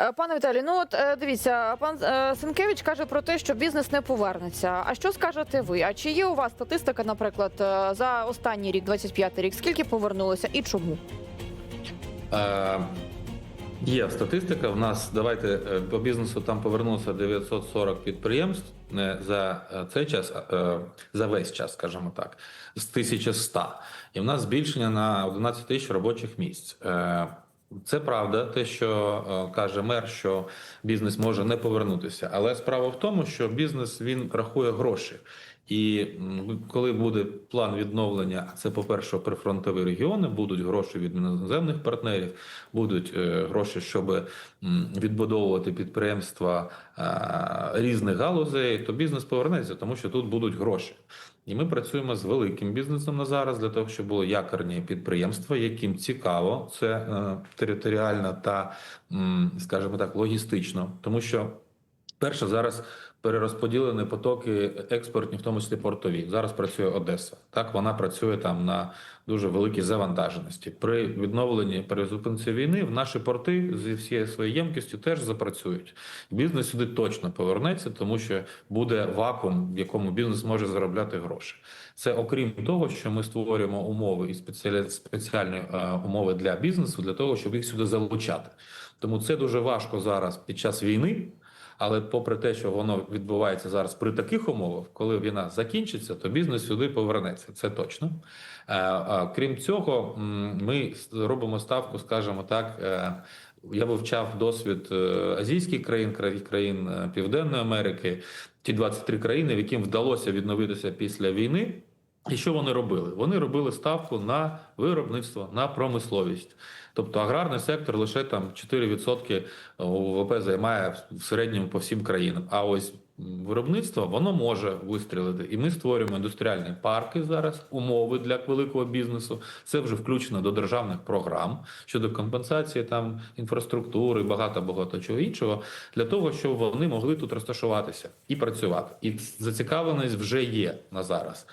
Е, Пане Віталій, ну от е, дивіться, пан е, Сенкевич каже про те, що бізнес не повернеться. А що скажете ви? А чи є у вас статистика, наприклад, за останній рік, 25-й рік, скільки повернулося і чому? Е, Є статистика. В нас давайте по бізнесу там повернулося 940 підприємств не за цей час, а за весь час, скажімо так, з 1100. І в нас збільшення на 11 тисяч робочих місць. Це правда, те, що е, каже мер, що бізнес може не повернутися. Але справа в тому, що бізнес він рахує гроші. І коли буде план відновлення, а це, по-перше, прифронтові регіони, будуть гроші від іноземних партнерів, будуть е, гроші, щоб відбудовувати підприємства е, різних галузей, то бізнес повернеться, тому що тут будуть гроші. І ми працюємо з великим бізнесом на зараз для того, щоб було якорні підприємства, яким цікаво це е, територіально та, скажімо так, логістично, тому що. Перше, зараз перерозподілені потоки експортні, в тому числі портові. Зараз працює Одеса. Так вона працює там на дуже великій завантаженості. При відновленні перезупинці війни в наші порти зі всією своєю ємкістю теж запрацюють. Бізнес сюди точно повернеться, тому що буде вакуум, в якому бізнес може заробляти гроші. Це окрім того, що ми створюємо умови і спеціальні е, умови для бізнесу для того, щоб їх сюди залучати. Тому це дуже важко зараз під час війни. Але попри те, що воно відбувається зараз при таких умовах, коли війна закінчиться, то бізнес сюди повернеться. Це точно. Е, Крім цього, ми робимо ставку, скажімо так. е, Я вивчав досвід е, азійських країн, кра- країн е, Південної Америки, ті 23 країни, в яким вдалося відновитися після війни. І що вони робили? Вони робили ставку на виробництво, на промисловість. Тобто аграрний сектор лише там 4% ВВП займає в середньому по всім країнам. А ось виробництво воно може вистрілити. І ми створюємо індустріальні парки зараз, умови для великого бізнесу. Це вже включено до державних програм щодо компенсації там інфраструктури, багато багато чого іншого, для того, щоб вони могли тут розташуватися і працювати. І зацікавленість вже є на зараз.